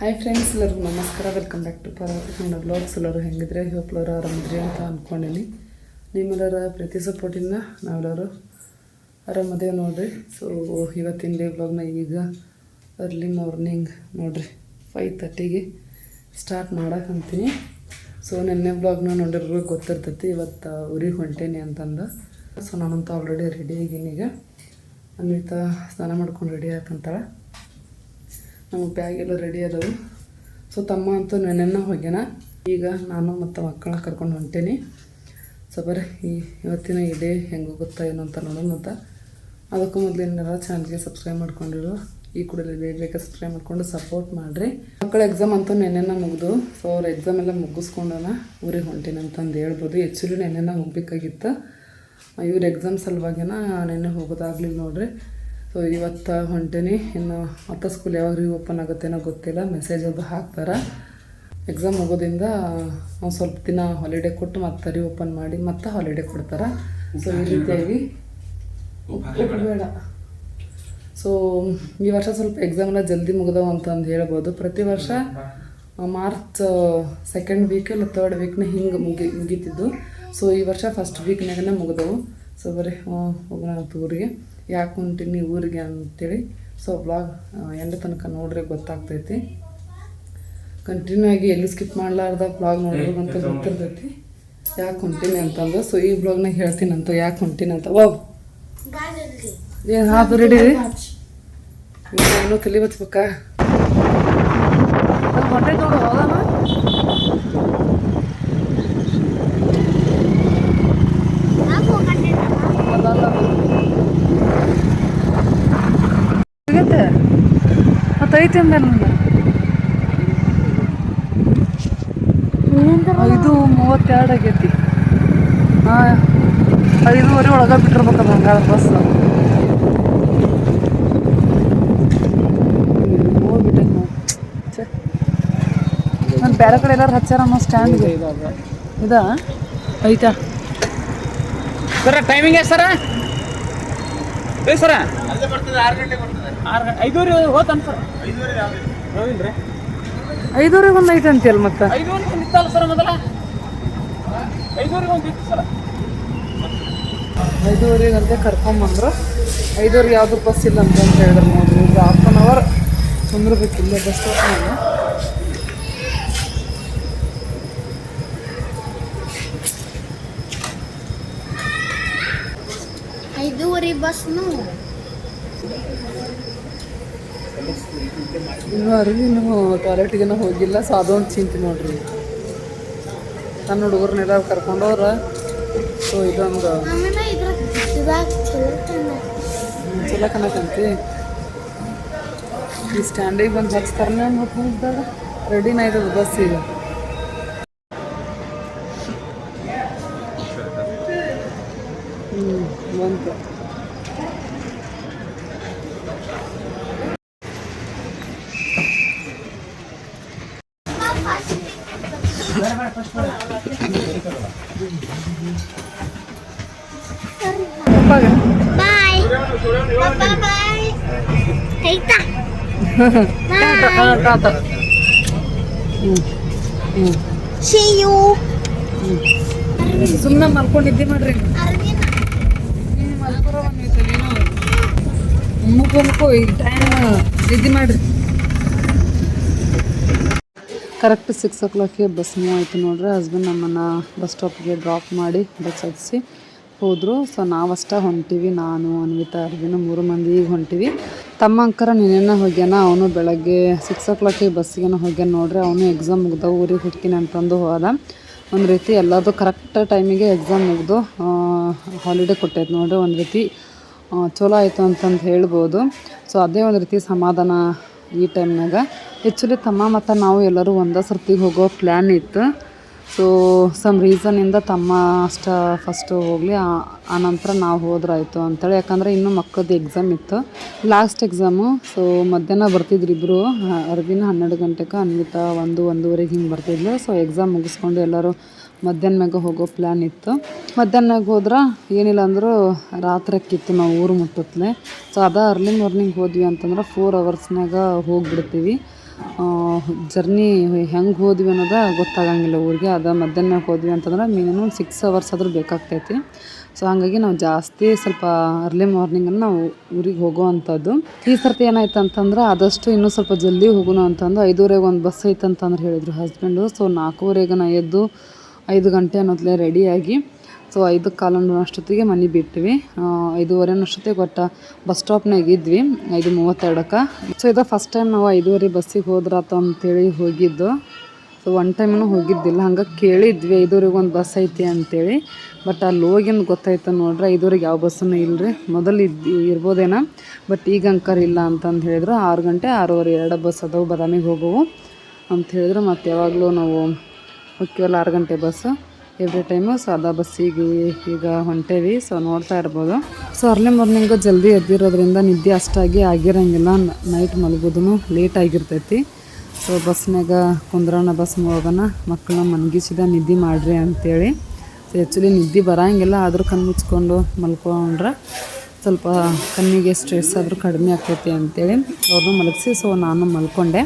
Hi friends ಎಲ್ಲರಿಗೂ ನಮಸ್ಕಾರ. Welcome back to ಪರ ನನ್ನ ಬ್ಲಾಗ್ಸ್ ಎಲ್ಲರೂ ಹೆಂಗಿದ್ರೆ? ಹೋಪ್ಲವರು ಆರಾಮಿದ್ರಿ ಅಂತ ಅಂದ್ಕೊಂಡೀನಿ ನಿಮ್ಮೆಲ್ಲರ ಪ್ರತಿ ಸಪೋರ್ಟಿಂದ ನಾವೆಲ್ಲರೂ ಆರಾಮದೇವೆ ನೋಡಿರಿ. ಸೊ ಇವತ್ತಿನ ಡೇ ಬ್ಲಾಗ್ನ ಈಗ ಅರ್ಲಿ ಮಾರ್ನಿಂಗ್ ನೋಡಿರಿ. ಫೈವ್ ತರ್ಟಿಗೆ ಸ್ಟಾರ್ಟ್ ಮಾಡಕ್ಕಂತೀನಿ ಸೊ ನಿನ್ನೆ ಬ್ಲಾಗ್ನ ನೋಡಿರೋ ಗೊತ್ತಿರ್ತೈತಿ. ಇವತ್ತು ಊರಿಗೆ ಹೊಂಟೇನಿ ಅಂತಂದು. ಸೊ ನಾನಂತೂ ಆಲ್ರೆಡಿ ರೆಡಿ ಆಗೀನಿ ಈಗ. ಅನ್ವಿತಾ ಸ್ನಾನ ಮಾಡ್ಕೊಂಡು ರೆಡಿ ಆಯ್ತಂತಾಳೆ. ನಮ್ಮ ಬ್ಯಾಗ್ ಎಲ್ಲ ರೆಡಿ ಅದಾವು. ಸೊ ತಮ್ಮ ಅಂತೂ ನೆನ್ನೆನ ಹೋಗ್ಯಾನ. ಈಗ ನಾನು ಮತ್ತು ಮಕ್ಕಳನ್ನ ಕರ್ಕೊಂಡು ಹೊಂಟೇನಿ. ಸೊ ಬರ ಈ ಇವತ್ತಿನ ಇದೇ ಹೆಂಗೆ ಹೋಗುತ್ತಾ ಏನು ಅಂತ ನೋಡೋಣ ಅಂತ. ಅದಕ್ಕೂ ಮೊದಲು ಏನಾರ ಚಾನಲ್ಗೆ ಸಬ್ಸ್ಕ್ರೈಬ್ ಮಾಡ್ಕೊಂಡಿರು. ಈ ಕೂಡಲೇ ಬೇಗ ಬೇಗ ಸಬ್ಸ್ಕ್ರೈಬ್ ಮಾಡ್ಕೊಂಡು ಸಪೋರ್ಟ್ ಮಾಡಿರಿ. ಮಕ್ಕಳ ಎಕ್ಸಾಮ್ ಅಂತೂ ನೆನ್ನೆನ ಮುಗಿದು ಸೊ ಅವ್ರ ಎಕ್ಸಾಮ್ ಎಲ್ಲ ಮುಗಿಸ್ಕೊಂಡನ ಊರಿಗೆ ಹೊಂಟೇನೆ ಅಂತಂದು ಹೇಳ್ಬೋದು. ಆ್ಯಕ್ಚುಲಿ ನೆನ್ನೆನ ಹೋಗ್ಬೇಕಾಗಿತ್ತು. ಇವ್ರ ಎಕ್ಸಾಮ್ ಸಲುವಾಗಿನ ನೆನ್ನೆ ಹೋಗೋದಾಗ್ಲಿಲ್ಲ ನೋಡ್ರಿ. ಸೊ ಇವತ್ತು ಹೊಂಟೇನಿ. ಇನ್ನು ಮತ್ತೆ ಸ್ಕೂಲ್ ಯಾವಾಗ ರೀ ಓಪನ್ ಆಗುತ್ತೇನೋ ಗೊತ್ತಿಲ್ಲ. ಮೆಸೇಜ್ ಅದು ಹಾಕ್ತಾರೆ. ಎಕ್ಸಾಮ್ ಮುಗೋದಿಂದ ಒಂದು ಸ್ವಲ್ಪ ದಿನ ಹಾಲಿಡೇ ಕೊಟ್ಟು ಮತ್ತೆ ರೀ ಓಪನ್ ಮಾಡಿ ಮತ್ತೆ ಹಾಲಿಡೇ ಕೊಡ್ತಾರೆ. ಸೊ ಈ ರೀತಿಯಾಗಿ ಬೇಡ ಸೊ ಈ ವರ್ಷ ಸ್ವಲ್ಪ ಎಕ್ಸಾಮ್ ಎಲ್ಲ ಜಲ್ದಿ ಮುಗಿದವು ಅಂತಂದು ಹೇಳ್ಬೋದು. ಪ್ರತಿ ವರ್ಷ ಮಾರ್ಚ್ ಸೆಕೆಂಡ್ ವೀಕ್ ಇಲ್ಲ ತರ್ಡ್ ವೀಕ್ನ ಹಿಂಗೆ ಮುಗಿ ಮುಗೀತಿದ್ದು. ಸೊ ಈ ವರ್ಷ ಫಸ್ಟ್ ವೀಕ್ನಾಗನೇ ಮುಗಿದವು. ಸೊ ಬರೀ ಹೋಗೋಣ ತೂರಿಗೆ. ಯಾಕೆ ಹೊಂಟೀನಿ ಊರಿಗೆ ಅಂತೇಳಿ. ಸೊ ಬ್ಲಾಗ್ ಎಂಡ ತನಕ ನೋಡ್ರೆ ಗೊತ್ತಾಗ್ತೈತಿ. ಕಂಟಿನ್ಯೂ ಆಗಿ ಎಲ್ಲಿ ಸ್ಕಿಪ್ ಮಾಡಲಾರ್ದ ಬ್ಲಾಗ್ ಅಂತ ಗೊತ್ತಿರ್ತೈತಿ. ಯಾಕೆ ಹೊಂಟೀನಿ ಅಂತಂದು ಸೊ ಈ ಬ್ಲಾಗ್ನಾಗ ಹೇಳ್ತೀನಿ ಅಂತ ಯಾಕೆ ಹೊಂಟೀನಿ ಅಂತ. ಓ ಏನು ಅದು ರೆಡಿ ರೀ. ತಲೆ ಬಚ್ಬೇಕಾ? ಹೊಟ್ಟೆ ನೋಡು ಹೌದಮ್ಮ ಅಲ್ಲ ಅಲ್ಲ ಆಗೈತೆ ಮತ್ತು ಐತಿ ಐದು ಮೂವತ್ತೆರಡು ಆಗೈತಿ. ಹಾಂ ಐದುವರೆ ಒಳಗೆ ಬಿಟ್ಟಿರ್ಬೇಕಲ್ಲ ಹಂಗಾದ್ರೆ ಬಸ್. ಹೋಗ್ಬಿಟ್ಟೆ ನಾನು ಬೇರೆ ಕಡೆ ಎಲ್ಲಾರು ಹಚ್ಚಾರ ಅನ್ನೋ ಸ್ಟ್ಯಾಂಡ್ಗೆ ಇದಾ? ಐತಾ? ಸರ ಟೈಮಿಂಗ್ ಎಷ್ಟು ಸರ? ಏ ಸರ. ಆರು ಐದೂವರೆ ಹೋತನ್ ಸರ್. ಐದೂವರೆಗೆ ಒಂದು ಐತೆ ಅಂತೀಯಲ್ಲ ಮತ್ತೆ? ಐದೂವರೆಗೆ ಒಂದು ಇತ್ತಲ್ಲ ಸರ್ ಮೊದಲ? ಐದೂವರೆಗೆ ಒಂದು ಇತ್ತು ಸರ್. ಐದೂವರೆಗೆ ಅಂತ ಕರ್ಕೊಂಬಂದ್ರು ಐದೂವರೆಗೆ ಯಾವುದು ಬಸ್ ಇಲ್ಲ ಅಂತ ಅಂತ ಹೇಳಿದ್ರು ನೋಡ್ರಿ. ಈಗ ಹಾಫ್ ಆನ್ ಅವರ್ ಕುಂದ್ರಬೇಕು ಇಲ್ಲೇ ಬಸ್ ಸ್ಟಾಪ್ನಲ್ಲಿ ಐದೂವರೆ ಬಸ್ನು ಇನ್ನೂ ಟಾಯ್ಲೆಟ್ಗೇನೂ ಹೋಗಿಲ್ಲ ಸೊ ಅದೊಂದು ಚಿಂತೆ ನೋಡ್ರಿ ನನ್ನ ಹುಡುಗರನ್ನೆಲ್ಲ ಕರ್ಕೊಂಡವ್ರ ಸೊ ಇದೊಂದು ಚಲ ಇದ್ರ ಇದಾಗ ಚಲೋ ಕಾಣ- ಕನಕಂತಿ ಈ ಸ್ಟ್ಯಾಂಡಿಗೆ ಬಂದು ಹಚ್ತಾರನೇ ರೆಡಿನ ಆಯ್ತದ ಬಸ್ ಈಗ. ಬಾಯ್ ಬಾಯ್ ಆಯ್ತಾ ಸುಮ್ಮನೆ ಮಲ್ಕೊಂಡಿದ್ದೆ ಮಾಡ್ರಿ. ಅರವಿಂದ. ಮುಕ್ಕು ಮುಕ್ಕು ಈ ಟೈಮ್ ನಿದ್ದೆ ಮಾಡ್ರಿ. ಕರೆಕ್ಟ್ ಸಿಕ್ಸ್ ಓ ಕ್ಲಾಕ್ಗೆ ಬಸ್ ಮೂವ್ ಆಯಿತು ನೋಡ್ರಿ. ಹಸ್ಬೆಂಡ್ ನಮ್ಮನ್ನು ಬಸ್ ಸ್ಟಾಪ್ಗೆ ಡ್ರಾಪ್ ಮಾಡಿ ಬಸ್ ಹತ್ತಿಸಿ ಹೋದರು. ಸೊ ನಾವಷ್ಟೇ ಹೊಂಟಿವಿ. ನಾನು, ಅನ್ವಿತಾ, ಅರ್ವಿನ ಮೂರು ಮಂದಿ ಈಗ ಹೊಂಟಿವಿ. ತಮ್ಮ ಅಂಕರ ನಿನ್ನೆ ಹೋಗ್ಯಾನ, ಅವನು ಬೆಳಗ್ಗೆ ಸಿಕ್ಸ್ ಓ ಕ್ಲಾಕಿಗೆ ಬಸ್ಸಿಗೆ ಹೋಗ್ಯಾನ ನೋಡ್ರಿ. ಅವನು ಎಕ್ಸಾಮ್ ಮುಗ್ದವು, ಊರಿಗೆ ಹೋಗ್ತೀನಿ ಅಂತಂದು ಹೋದ. ಒಂದು ರೀತಿ ಎಲ್ಲದು ಕರೆಕ್ಟ್ ಟೈಮಿಗೆ ಎಕ್ಸಾಮ್ ಮುಗಿದು ಹಾಲಿಡೇ ಕೊಟ್ಟೈತೆ ನೋಡ್ರಿ. ಒಂದು ರೀತಿ ಚಲೋ ಆಯಿತು ಅಂತಂದು ಹೇಳ್ಬೋದು. ಸೊ ಅದೇ ಒಂದು ರೀತಿ ಸಮಾಧಾನ ಈ ಟೈಮ್ನಾಗ ಆ್ಯಕ್ಚುಲಿ ತಮ್ಮ ಮತ್ತು ನಾವು ಎಲ್ಲರೂ ಒಂದೇ ಸರ್ತಿಗೆ ಹೋಗೋ ಪ್ಲ್ಯಾನ್ ಇತ್ತು. ಸೊ ಸಮ್ ರೀಸನಿಂದ ತಮ್ಮ ಅಷ್ಟ ಫಸ್ಟು ಹೋಗಲಿ ಆನಂತರ ನಾವು ಹೋದ್ರಾಯಿತು ಅಂತೇಳಿ. ಯಾಕಂದರೆ ಇನ್ನೂ ಮಕ್ಕಳದ್ದು ಎಕ್ಸಾಮ್ ಇತ್ತು. ಲಾಸ್ಟ್ ಎಕ್ಸಾಮು ಸೊ ಮಧ್ಯಾಹ್ನ ಬರ್ತಿದ್ರು ಇಬ್ಬರು ಅರ್ವಿನ ಹನ್ನೆರಡು ಗಂಟೆಗೆ ಅನ್ವಿತಾ ಒಂದು ಒಂದೂವರೆಗೆ ಹಿಂಗೆ ಬರ್ತಿದ್ಲು. ಸೊ ಎಕ್ಸಾಮ್ ಮುಗಿಸ್ಕೊಂಡು ಎಲ್ಲರೂ ಮಧ್ಯಾಹ್ನ ಮ್ಯಾಗ ಹೋಗೋ ಪ್ಲ್ಯಾನ್ ಇತ್ತು. ಮಧ್ಯಾಹ್ನಾಗ ಹೋದ್ರೆ ಏನಿಲ್ಲ ಅಂದರೂ ರಾತ್ರಿ ಅಕ್ಕಿತ್ತು ನಾವು ಊರು ಮುಟ್ಟತ್ಲೆ. ಸೊ ಅದ ಅರ್ಲಿ ಮಾರ್ನಿಂಗ್ ಹೋದ್ವಿ ಅಂತಂದ್ರೆ ಫೋರ್ ಅವರ್ಸ್ನಾಗ ಹೋಗ್ಬಿಡ್ತೀವಿ. ಜರ್ನಿ ಹೆಂಗೆ ಹೋದ್ವಿ ಅನ್ನೋದು ಗೊತ್ತಾಗಂಗಿಲ್ಲ ಊರಿಗೆ. ಅದು ಮಧ್ಯಾಹ್ನ ಹೋದ್ವಿ ಅಂತಂದ್ರೆ ಮಿನಿಮಮ್ ಸಿಕ್ಸ್ ಅವರ್ಸ್ ಆದರೂ ಬೇಕಾಗ್ತೈತಿ. ಸೊ ಹಾಗಾಗಿ ನಾವು ಜಾಸ್ತಿ ಸ್ವಲ್ಪ ಅರ್ಲಿ ಮಾರ್ನಿಂಗನ್ನು ನಾವು ಊರಿಗೆ ಹೋಗುವಂಥದ್ದು ಈ ಸರ್ತಿ ಏನಾಯ್ತು ಅಂತಂದ್ರೆ ಆದಷ್ಟು ಇನ್ನೂ ಸ್ವಲ್ಪ ಜಲ್ದಿ ಹೋಗೋಣ ಅಂತಂದು ಐದೂವರೆಗೆ ಒಂದು ಬಸ್ ಐತೆ ಅಂತಂದ್ರೆ ಹೇಳಿದ್ರು ಹಸ್ಬೆಂಡು ಸೊ ನಾಲ್ಕೂವರೆಗೆ ನಾ ಎದ್ದು ಐದು ಗಂಟೆ ಅನ್ನೋದ್ಲೇ ರೆಡಿಯಾಗಿ ಸೊ ಐದು ಕಾಲೊಂದು ಅಷ್ಟೊತ್ತಿಗೆ ಮನೆ ಬಿಟ್ವಿ. ಐದೂವರೆ ಅಷ್ಟೊತ್ತಿಗೆ ಒಟ್ಟು ಬಸ್ ಸ್ಟಾಪ್ನಾಗ ಇದ್ವಿ, ಐದು ಮೂವತ್ತೆರಡಕ್ಕೆ. ಸೊ ಇದು ಫಸ್ಟ್ ಟೈಮ್ ನಾವು ಐದೂವರೆ ಬಸ್ಸಿಗೆ ಹೋದ್ರಾತ ಅಂತೇಳಿ ಹೋಗಿದ್ದು. ಸೊ ಒನ್ ಟೈಮೂ ಹೋಗಿದ್ದಿಲ್ಲ ಹಂಗೆ ಕೇಳಿದ್ವಿ ಐದೂವರೆಗೆ ಒಂದು ಬಸ್ ಐತಿ ಅಂತೇಳಿ. ಬಟ್ ಅಲ್ಲಿ ಹೋಗಿಂದು ಗೊತ್ತಾಯ್ತು ನೋಡ್ರಿ, ಐದೂವರೆಗೆ ಯಾವ ಬಸ್ಸನ್ನು ಇಲ್ಲರಿ ಮೊದಲು ಇದ್ದು ಇರ್ಬೋದೇನೋ. ಬಟ್ ಈಗ ಅಂಕರ್ ಇಲ್ಲ ಅಂತಂದು ಹೇಳಿದ್ರು. ಆರು ಗಂಟೆ ಆರೂವರೆ ಎರಡು ಬಸ್ ಅದಾವು, ಬದಾಮಿಗೆ ಹೋಗೋವು ಅಂತ ಹೇಳಿದ್ರು ಮತ್ತು ಯಾವಾಗಲೂ ನಾವು ಹೋಗ್ತೀವಲ್ಲ ಆರು ಗಂಟೆ ಬಸ್ಸು. ಎವ್ರಿ ಟೈಮು ಸೊ ಅದ ಬಸ್ಸಿಗೆ ಈಗ ಹೊಂಟೇವಿ ಸೊ ನೋಡ್ತಾ ಇರ್ಬೋದು. ಸೊ ಅರ್ಲಿ ಮಾರ್ನಿಂಗು ಜಲ್ದಿ ಎದ್ದಿರೋದ್ರಿಂದ ನಿದ್ದೆ ಅಷ್ಟಾಗಿ ಆಗಿರಂಗಿಲ್ಲ. ನೈಟ್ ಮಲಗೋದು ಲೇಟ್ ಆಗಿರ್ತೈತಿ. ಸೊ ಬಸ್ನಾಗ ಕುಂದ್ರೋಣ, ಬಸ್ ಹೋಗೋಣ, ಮಕ್ಕಳನ್ನ ಮನಗಿಸಿದ ನಿದ್ದೆ ಮಾಡ್ರಿ ಅಂತೇಳಿ. ಸೊ ಆ್ಯಕ್ಚುಲಿ ನಿದ್ದೆ ಬರೋಂಗಿಲ್ಲ, ಆದರೂ ಕಣ್ಣು ಮುಚ್ಕೊಂಡು ಮಲ್ಕೊಂಡ್ರೆ ಸ್ವಲ್ಪ ಕಣ್ಣಿಗೆ ಸ್ಟ್ರೆಸ್ ಆದರೂ ಕಡಿಮೆ ಆಗ್ತೈತಿ ಅಂತೇಳಿ ಅವ್ರನ್ನೂ ಮಲಗಿಸಿ ಸೊ ನಾನು ಮಲ್ಕೊಂಡೆ.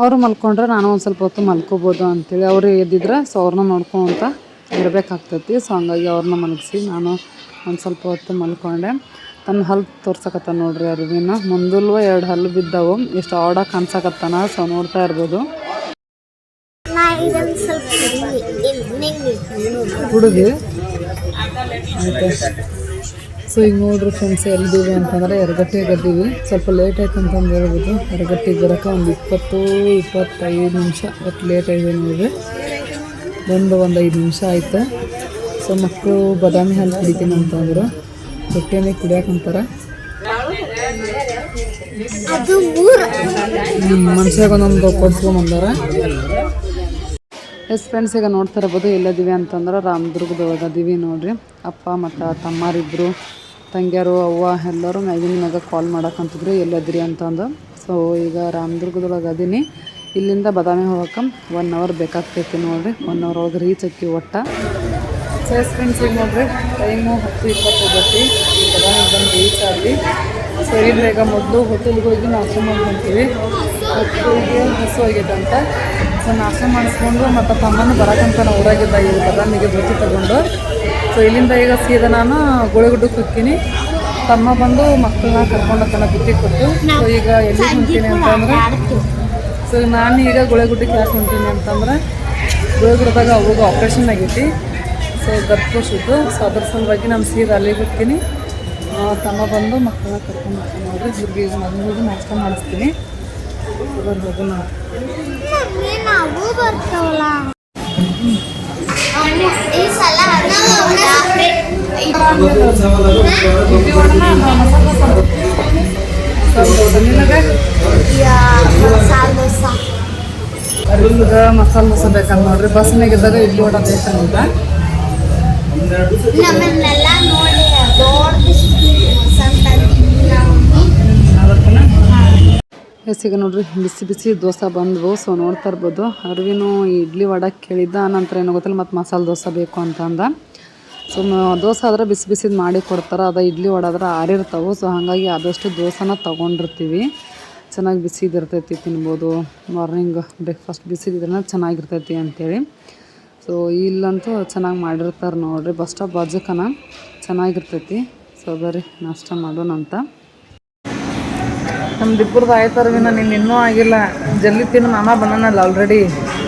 ಅವರು ಮಲ್ಕೊಂಡ್ರೆ ನಾನು ಒಂದು ಸ್ವಲ್ಪ ಹೊತ್ತು ಮಲ್ಕೋಬೋದು ಅಂತೇಳಿ. ಅವರು ಎದ್ದಿದ್ರೆ ಸೊ ಅವ್ರನ್ನ ನೋಡ್ಕೊಂತ ಇರಬೇಕಾಗ್ತೈತಿ. ಸೊ ಹಂಗಾಗಿ ಅವ್ರನ್ನ ಮಲಗಿಸಿ. ನಾನು ಒಂದು ಸ್ವಲ್ಪ ಹೊತ್ತು ಮಲ್ಕೊಂಡೆ. ತನ್ನ ಹಲ್ಲು ತೋರ್ಸಕತ್ತ ನೋಡ್ರಿ ಅರಿವಿನ ಮುಂದಲ್ವ ಎರಡು ಹಲ್ಲು ಬಿದ್ದವು. ಎಷ್ಟು ಆಡಾಗಿ ಕಾಣ್ಸಕತ್ತಾನ. ಸೊ ನೋಡ್ತಾ ಇರ್ಬೋದು. ಹುಡುಗಿ. ಸೊ ಈಗ ನೋಡ್ರಿ ಫ್ರೆಂಡ್ಸ್ ಎಲ್ಲಿದ್ದೀವಿ ಅಂತಂದ್ರೆ ಎರಗಟ್ಟಿಗೆ ಗದ್ದೀವಿ ಸ್ವಲ್ಪ ಲೇಟ್ ಆಯ್ತು ಅಂತಂದು ಹೇಳ್ಬೋದು. ಎರಗಟ್ಟಿಗೆ ಬರೋಕೆ ಒಂದು ಇಪ್ಪತ್ತು ಇಪ್ಪತ್ತೈದು ನಿಮಿಷ. ಒಟ್ಟು ಲೇಟ್ ಆಗಿದೆ ನೋಡ್ರಿ. ಬಂದು ಒಂದು ಐದು ನಿಮಿಷ ಆಯಿತು. ಸೊ ಮಕ್ಕಳು ಬಾದಾಮಿ ಹಾಲು ಕುಡಿತೀನಿ ಅಂತಂದ್ರು ಹೊಟ್ಟೆನೇ ಕುಡಿಯಾಕಂತಾರೆ ಮನುಷ್ಯಾಗ ಒಂದೊಂದು ಕೊಡ್ಸ್ಕೊಂಬಂದಾರ. ಎಸ್ ಫ್ರೆಂಡ್ಸ್ ಈಗ ನೋಡ್ತಾ ಇರ್ಬೋದು ಎಲ್ಲದಿವಿ ಅಂತಂದ್ರೆ ರಾಮದುರ್ಗದೊಳಗ ಅದೀವಿ ನೋಡ್ರಿ. ಅಪ್ಪ ಮತ್ತು ತಮ್ಮಾರಿಬ್ರು ತಂಗಿಯರು ಅವ್ವ ಎಲ್ಲರೂ ಮ್ಯಾಗಿನ ಮ್ಯಾಗ ಕಾಲ್ ಮಾಡಕ್ಕಂತಿದ್ರು ಎಲ್ಲದಿರಿ ಅಂತಂದು. ಸೊ ಈಗ ರಾಮದುರ್ಗದೊಳಗೆ ಅದೀನಿ ಇಲ್ಲಿಂದ ಬಾದಾಮಿ ಹೋಗಕ್ಕೆ ಒನ್ ಅವರ್ ಬೇಕಾಗ್ತೈತಿ ನೋಡ್ರಿ. ಒನ್ ಅವರ್ ಒಳಗೆ ರೀಚ್ ಅಕ್ಕಿ ಒಟ್ಟ. ಸೊ ಎಸ್ ಫ್ರೆಂಡ್ಸ್ ಈಗ ನೋಡ್ರಿ ಟೈಮು ಹತ್ತು ಇಪ್ಪತ್ತು ಹೋಗೈತಿ ಬದಾಮಿ ಬಂದು ರೀಚ್ ಆಗಲಿ ಸೊ ಇಲ್ಲಿಂದ ಈಗ ಮೊದಲು ಹೋಟೆಲ್ಗೆ ಹೋಗಿ ನಾಷ್ಟ ಮಾಡ್ಕೊಂತೀವಿ. ಹೋಟೆಲ್ಗೆ ಹಸು ಹೋಗಿದ್ದಂತ ಸೊ ನಾಷ್ಟ ಮಾಡಿಸ್ಕೊಂಡು ಮತ್ತು ತಮ್ಮನ ಬರಕಂತ ನಾವು ಊರಾಗಿದ್ದ ಈಗ ಬಾದಾಮಿಗೆ ಬುತ್ತಿ ತಗೊಂಡು. ಸೊ ಇಲ್ಲಿಂದ ಈಗ ಸೀದಾ ನಾನು ಗುಳಗುಡ್ಡು ಹೋಗ್ತೀನಿ. ತಮ್ಮ ಬಂದು ಮಕ್ಕಳನ್ನ ಕರ್ಕೊಂಡು ತನ್ನ ಬುತ್ತಿ ಕೊಟ್ಟು. ಸೊ ಈಗ ಎಲ್ಲಿ ಹೊಂತೀನಿ ಅಂತಂದ್ರೆ ಸೊ ನಾನು ಈಗ ಗುಳೆಗುಡ್ಡಕ್ಕೆ ಯಾಕೆ ಹೊಂಟೀನಿ ಅಂತಂದ್ರೆ ಗುಳೆಗುಡ್ಡದಾಗ ಅವಾಗ ಆಪ್ರೇಷನ್ ಆಗೈತಿ. ಸೊ ಗರ್ಭಕೋಶದ್ದು ಸೊ ಅದ್ರ ಸಲುವಾಗಿ ನಾನು ಸೀರೆ ಅಲ್ಲಿಗೆ ಹೋಗ್ತೀನಿ ತಮ್ಮ ಬಂದು ಮಕ್ಕಳನ್ನ ಕರ್ಕೊಂಡು ಬರ್ತೀನಿ ನೋಡ್ರಿ. ಹುಡುಗಿಗೆ ಹೋಗಿ ನಾಷ್ಟ ಮಾಡಿಸ್ತೀನಿ. ಬರ್ಬೋದು ನಾವು ಮಸಾಲ. ಅರ್ವಿಂದ್ಗೆ ಮಸಾಲೆ ದೋಸೆ ಬೇಕಂತ ನೋಡ್ರಿ. ಬಸ್ನಾಗ ಇದ್ದಾಗ ಇಡ್ಲಿ ವಡ ಬೇಕಂತ. ನಮ್ಮನ್ನೆಲ್ಲ ನೋಡಿ ದೊಡ್ಡ ಸಂತಂದಿದ್ವಿ ನಾವು ಎಸ್ ಈಗ ನೋಡ್ರಿ ಬಿಸಿ ಬಿಸಿ ದೋಸೆ ಬಂದವು. ಸೊ ನೋಡ್ತಾ ಇರ್ಬೋದು. ಅರ್ವಿನು ಈ ಇಡ್ಲಿ ವಡ ಕೇಳಿದ್ದ. ನಂತರ ಏನೋ ಗೊತ್ತಿಲ್ಲ ಮತ್ತು ಮಸಾಲೆ ದೋಸೆ ಬೇಕು ಅಂತ ಅಂದ. ಸೊ ದೋಸೆ ಆದ್ರೆ ಬಿಸಿ ಬಿಸಿದು ಮಾಡಿ ಕೊಡ್ತಾರೆ. ಅದ ಇಡ್ಲಿ ವಡ ಆದ್ರೆ ಆರಿರ್ತಾವೆ. ಸೊ ಹಾಗಾಗಿ ಆದಷ್ಟು ದೋಸೆನ ತೊಗೊಂಡಿರ್ತೀವಿ. ಚೆನ್ನಾಗಿ ಬಿಸಿದಿರ್ತೈತಿ ತಿನ್ಬೋದು. ಮಾರ್ನಿಂಗ್ ಬ್ರೇಕ್ಫಾಸ್ಟ್ ಬಿಸಿದಿದ್ರೆ ಚೆನ್ನಾಗಿರ್ತೈತಿ ಅಂಥೇಳಿ ಸೊ ಇಲ್ಲಂತೂ ಚೆನ್ನಾಗಿ ಮಾಡಿರ್ತಾರೆ ನೋಡಿರಿ. ಬಸ್ ಸ್ಟಾಪ್ ಬಾಜುಕನ ಚೆನ್ನಾಗಿರ್ತೈತಿ. ಸೊ ಬರ್ರಿ, ನಾಷ್ಟ ಮಾಡೋಣ ಅಂತ. ನಮ್ಮ ಆಯ್ತಾರ ವಿನ ನೀನು ಇನ್ನೂ ಆಗಿಲ್ಲ. ಜಲ್ದಿ ತಿನ್ನು, ಮಾಮ ಬಂದನಲ್ಲ ಆಲ್ರೆಡಿ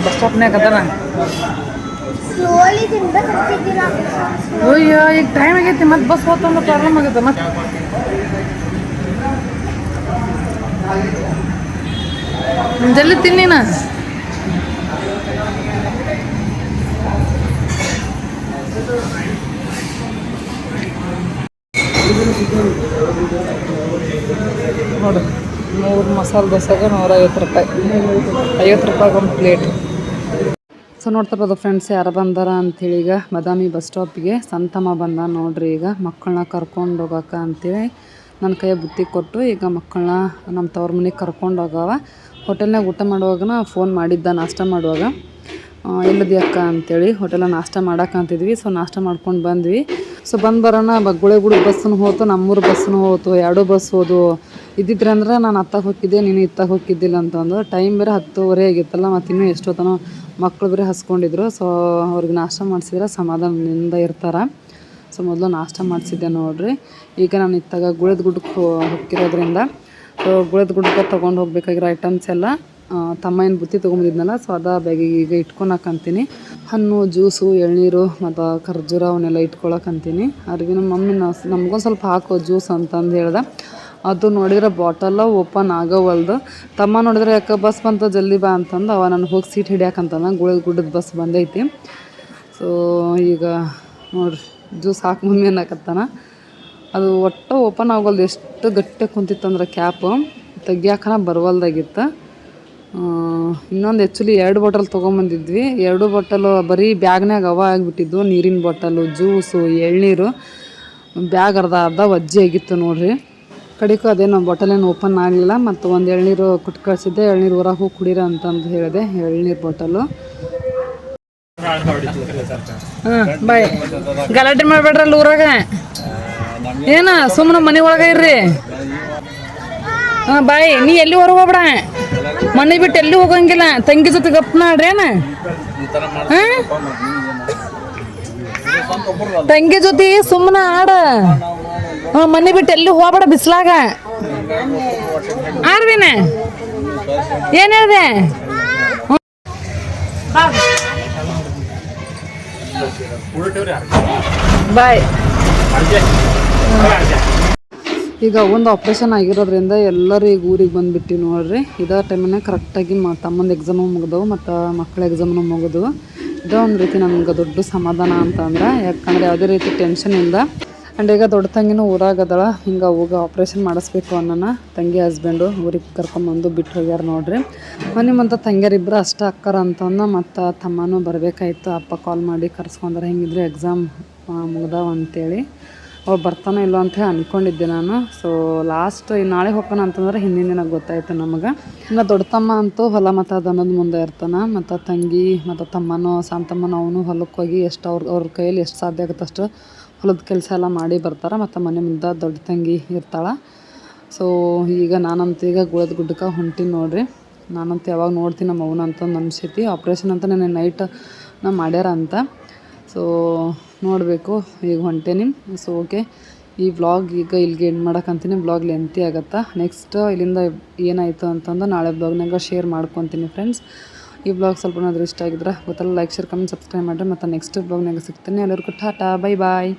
ಬಸ್ ಸ್ಟಾಪ್ನಾಗ ತಿನ್ಬೇಕಂತಿದ್ದೀರ ಅಯ್ಯೋ, ಈಗ ಟೈಮ್ ಆಗೈತಿ, ಮತ್ತೆ ಬಸ್ ಹೋತಂದ್ರೆ ಪ್ರಾಬ್ಲಮ್ ಆಗೈತೆ, ಮತ್ತೆ. ಜಲ್ದಿ ತಿನ್ನಿನ ನೋಡು, ಮೂರು ಮಸಾಲೆ ದೋಸೆಗೆ ನೂರ ಐವತ್ತು ರೂಪಾಯಿ. ಐವತ್ತು ರೂಪಾಯಿಗೆ ಒಂದು ಪ್ಲೇಟ್ ಸೊ ನೋಡ್ತಾರದು ಫ್ರೆಂಡ್ಸ್ ಯಾರು ಬಂದಾರ ಅಂಥೇಳಿ ಈಗ ಬದಾಮಿ ಬಸ್ ಸ್ಟಾಪಿಗೆ ಸಂತಮ್ಮ ಬಂದ ನೋಡ್ರಿ ಈಗ ಮಕ್ಕಳನ್ನ ಕರ್ಕೊಂಡು ಹೋಗಕ್ಕೆ ಅಂತೇಳಿ ನನ್ನ ಕೈಯ ಬುತ್ತಿ ಕೊಟ್ಟು ಈಗ ಮಕ್ಕಳನ್ನ ನಮ್ಮ ತವ್ರ ಮನೆಗೆ ಕರ್ಕೊಂಡು ಹೋಗವ. ಹೋಟೆಲ್ನಾಗ ಊಟ ಮಾಡುವಾಗ ಫೋನ್ ಮಾಡಿದ್ದ, ನಾಷ್ಟ ಮಾಡುವಾಗ. ಎಲ್ಲದಿ ಅಕ್ಕ ಅಂತೇಳಿ ಹೋಟೆಲ ನಾಷ್ಟ ಮಾಡಕ್ಕಂತಿದ್ವಿ ಸೊ ನಾಷ್ಟ ಮಾಡ್ಕೊಂಡು ಬಂದ್ವಿ. ಸೊ ಬಂದು ಬರೋಣ, ಬಗ್ಗುಳೆಗುಡಿ ಬಸ್ಸನ್ನು ಹೋತು, ನಮ್ಮೂರು ಬಸ್ಸನ್ನು ಹೋತು ಎರಡು ಬಸ್ ಹೋದು. ಇದ್ದಿದ್ರೆ ಅಂದ್ರೆ ನಾನು ಅತ್ತಾಗ ಹೋಗಿದ್ದೆ, ನೀನು ಇತ್ತಾಗ ಹೋಗಿದ್ದಿಲ್ಲ ಅಂತಂದು. ಟೈಮ್ ಬೇರೆ ಹತ್ತುವರೆ ಆಗಿತ್ತಲ್ಲ, ಮತ್ತು ಇನ್ನೂ ಎಷ್ಟೊತ್ತನೋ ಮಕ್ಕಳು ಬೇರೆ ಹಸ್ಕೊಂಡಿದ್ರು. ಸೊ ಅವ್ರಿಗೆ ನಾಷ್ಟ ಮಾಡಿಸಿದ್ರೆ ಸಮಾಧಾನದಿಂದ ಇರ್ತಾರೆ. ಸೊ ಮೊದಲು ನಾಷ್ಟ ಮಾಡಿಸಿದ್ದೆ ನೋಡಿರಿ. ಈಗ ನಾನು ಇತ್ತಾಗ ಗುಳದ ಗುಡ್ಡಕ್ಕೆ ಹೋಗಿರೋದ್ರಿಂದ ಸೊ ಗುಳದ ಗುಡ್ಡಕ್ಕೆ ತೊಗೊಂಡು ಹೋಗ್ಬೇಕಾಗಿರೋ ಐಟಮ್ಸ್ ಎಲ್ಲ ತಮ್ಮ ಏನು ಬುತ್ತಿ ತೊಗೊಂಬಂದಿದ್ನಲ್ಲ, ಸೊ ಅದ ಬ್ಯಾಗಿಗೆ ಈಗ ಇಟ್ಕೊಳಕಂತೀನಿ ಹಣ್ಣು, ಜ್ಯೂಸು, ಎಳ್ನೀರು, ಮತ್ತು ಖರ್ಜೂರ ಅವನ್ನೆಲ್ಲ ಇಟ್ಕೊಳಕಂತೀನಿ ಅವ್ರಿಗೆ ನಮ್ಮ ಮಮ್ಮಿ ನಮಗೊಂದು ಸ್ವಲ್ಪ ಹಾಕೋ ಜ್ಯೂಸ್ ಅಂತಂದು ಹೇಳ್ದೆ. ಅದು ನೋಡಿದ್ರೆ ಬಾಟಲ್ಲ ಓಪನ್ ಆಗೋವಲ್ದು. ತಮ್ಮ ನೋಡಿದ್ರೆ, ಯಾಕೆ ಬಸ್ ಬಂತು ಜಲ್ದಿ ಬಾ ಅಂತಂದು ಅವ ನಾನು ಹೋಗಿ ಸೀಟ್ ಹಿಡಿಯಾಕಂತಂದ ಗುಳದ ಗುಡ್ಡದ ಬಸ್ ಬಂದೈತಿ. ಸೊ ಈಗ ನೋಡ್ರಿ. ಜ್ಯೂಸ್ ಹಾಕಿ ಮಮ್ಮಿ ಅನ್ನಕತ್ತಾನ. ಅದು ಒಟ್ಟು ಓಪನ್ ಆಗೋಲ್ದು ಎಷ್ಟು ಗಟ್ಟಿ ಕುಂತಿತ್ತಂದ್ರೆ ಕ್ಯಾಪ್. ತೆಗಿಯಾಕನ ಬರವಲ್ದಾಗಿತ್ತು. ಇನ್ನೊಂದು ಆ್ಯಕ್ಚುಲಿ ಎರಡು ಬಾಟಲ್ ತೊಗೊಂಬಂದಿದ್ವಿ. ಎರಡು ಬಾಟಲು ಬರೀ ಬ್ಯಾಗ್ನಾಗ ಅವ ಆಗಿಬಿಟ್ಟಿದ್ದು. ನೀರಿನ ಬಾಟಲು, ಜ್ಯೂಸು, ಎಳ್ನೀರು. ಬ್ಯಾಗ್ ಅರ್ಧ ಅರ್ಧ ವಜ್ಜೆ ಆಗಿತ್ತು ನೋಡ್ರಿ. ಕಡೆಗೂ ಅದೇನೋ ಬಾಟಲ್ ಏನು ಓಪನ್ ಆಗಲಿಲ್ಲ. ಮತ್ತು ಒಂದು ಎಳ್ನೀರು ಕೊಟ್ಟು ಎಳ್ನೀರು ಹೊರಗೆ ಹೋಗಿ ಕುಡೀರ ಅಂತಂದು ಹೇಳಿದೆ. ಎಳ್ನೀರು ಬಾಟಲು. ಬಾಯ್. ಗಲಾಟೆ ಮಾಡ್ಬೇಡ್ರಲ್ಲ ಊರಾಗ. ಏನ ಸುಮ್ಮನೆ ಮನೆ ಒಳಗೆ ಇರ್ರಿ. ಹಾಂ, ಬಾಯ್, ನೀ ಎಲ್ಲಿ ಹೋಗ್ಬೇಡ. ಮನೆ ಬಿಟ್ಟು ಎಲ್ಲಿ ಹೋಗಂಗಿಲ್ಲ. ತಂಗಿ ಜೊತೆ ಗಪ್ನಾಡ್ರೇನ ತಂಗಿ ಜೊತೆ ಸುಮ್ಮನೆ ಆಡ. ಹಾ, ಮನೆ ಬಿಟ್ಟು ಎಲ್ಲಿ ಹೋಗ್ಬೇಡ ಬಿಸ್ಲಾಗ. ಆಡ್ದಿನ ಏನು? ಹೇಳ್ದೆ? ಬಾಯ್. ಈಗ ಒಂದು ಆಪ್ರೇಷನ್ ಆಗಿರೋದ್ರಿಂದ ಎಲ್ಲರೂ ಈಗ ಊರಿಗೆ ಬಂದುಬಿಟ್ಟು ನೋಡ್ರಿ. ಇದೇ ಟೈಮನ್ನೇ ಕರೆಕ್ಟಾಗಿ ಮ ತಮ್ಮಂದು ಎಕ್ಸಾಮು ಮುಗಿದವು ಮತ್ತು ಮಕ್ಕಳ ಎಕ್ಸಾಮ್ನು ಮುಗಿದವು. ಇದೇ ಒಂದು ರೀತಿ ನಮ್ಗೆ ದೊಡ್ಡ ಸಮಾಧಾನ ಅಂತಂದ್ರೆ ಯಾಕಂದ್ರೆ ಯಾವುದೇ ರೀತಿ ಟೆನ್ಷನ್ ಇಲ್ಲ. ಆ್ಯಂಡ್ ಈಗ ದೊಡ್ಡ ತಂಗಿನೂ ಊರಾಗದಳ ಹಿಂಗೆ ಹೋಗ ಆಪ್ರೇಷನ್ ಮಾಡಿಸ್ಬೇಕು ಅನ್ನೋಣ. ತಂಗಿ ಹಸ್ಬೆಂಡು ಊರಿಗೆ ಕರ್ಕೊಂಬಂದು ಬಿಟ್ಟು ಹೋಗ್ಯಾರ ನೋಡ್ರಿ. ಮನೆ ಮತ್ತು ತಂಗಿಯರಿಬ್ಬರು ಅಷ್ಟ ಅಕ್ಕರ ಅಂತಂದು ಮತ್ತು ತಮ್ಮನೂ ಬರಬೇಕಾಯ್ತು. ಅಪ್ಪ ಕಾಲ್ ಮಾಡಿ ಕರ್ಸ್ಕೊಂಡ್ರೆ. ಹಿಂಗಿದ್ರೆ ಎಕ್ಸಾಮ್ ಮುಗ್ದಾವ ಅಂತೇಳಿ ಅವ್ರು ಬರ್ತಾನೋ ಇಲ್ಲೋ ಅಂತ ಅಂದ್ಕೊಂಡಿದ್ದೆ ನಾನು. ಸೊ ಲಾಸ್ಟ್ ನಾಳೆ ಹೋಗೋಣ ಅಂತಂದ್ರೆ ಹಿಂದಿನ ದಿನ ಗೊತ್ತಾಯ್ತು ನಮಗೆ. ಇನ್ನು ದೊಡ್ಡ ತಮ್ಮ ಅಂತೂ ಹೊಲ ಮತ್ತು ಅದನ್ನೋದು ಮುಂದೆ ಇರ್ತಾನೆ. ಮತ್ತು ತಂಗಿ, ಮತ್ತು ತಮ್ಮನೋ ಸಣ್ಣ ಅವನು ಹೊಲಕ್ಕೆ ಹೋಗಿ ಎಷ್ಟು ಅವ್ರ ಅವ್ರ ಕೈಯಲ್ಲಿ ಎಷ್ಟು ಸಾಧ್ಯ ಆಗುತ್ತೆ ಅಷ್ಟು ಹೊಲದ ಕೆಲಸ ಎಲ್ಲ ಮಾಡಿ ಬರ್ತಾರೆ, ಮತ್ತು ಮನೆ ಮುಂದೆ ದೊಡ್ಡ ತಂಗಿ ಇರ್ತಾಳೆ. ಸೊ ಈಗ ನಾನಂತ ಈಗ ಗುಳದ ಗುಡ್ಡಕ್ಕೆ ಹೊಂಟೀನಿ ನೋಡ್ರಿ. ನಾನಂತ ಯಾವಾಗ ನೋಡ್ತೀನಿ ನಮ್ಮ ಅವನ ಅಂತಂದು ಅನಿಸೈತಿ. ಆಪ್ರೇಷನ್ ಅಂತ ನಾನು ನೈಟ್ ನಾ ಮಾಡ್ಯಾರ ಅಂತ. ಸೊ ನೋಡಬೇಕು, ಈಗ ಹೊಂಟೇನಿ. ಸೊ ಓಕೆ ಈ ವ್ಲಾಗ್ ಈಗ ಇಲ್ಲಿಗೆ ಎಂಡ್ ಮಾಡೋಕ್ಕಂತೀನಿ ಬ್ಲಾಗ್ ಲೆಂತಿ ಆಗತ್ತೆ. ನೆಕ್ಸ್ಟ್ ಇಲ್ಲಿಂದ ಏನಾಯಿತು ಅಂತಂದು ನಾಳೆ ಬ್ಲಾಗ್ನಾಗ ಶೇರ್ ಮಾಡ್ಕೊತೀನಿ ಫ್ರೆಂಡ್ಸ್ ಈ ಬ್ಲಾಗ್ ಸ್ವಲ್ಪ ಏನಾದರೂ ಇಷ್ಟ ಆಗಿದ್ರೆ ಗೊತ್ತಲ್ಲ ಲೈಕ್ ಶೇರ್ ಕಮೆಂಟ್ ಸಬ್ಸ್ಕ್ರೈಬ್ ಮಾಡಿರಿ. ಮತ್ತು ನೆಕ್ಸ್ಟ್ ಬ್ಲಾಗ್ನಾಗ ಸಿಗ್ತೀನಿ. ಎಲ್ಲರಿಗೂ ಟಾಟಾ ಬೈ ಬಾಯ್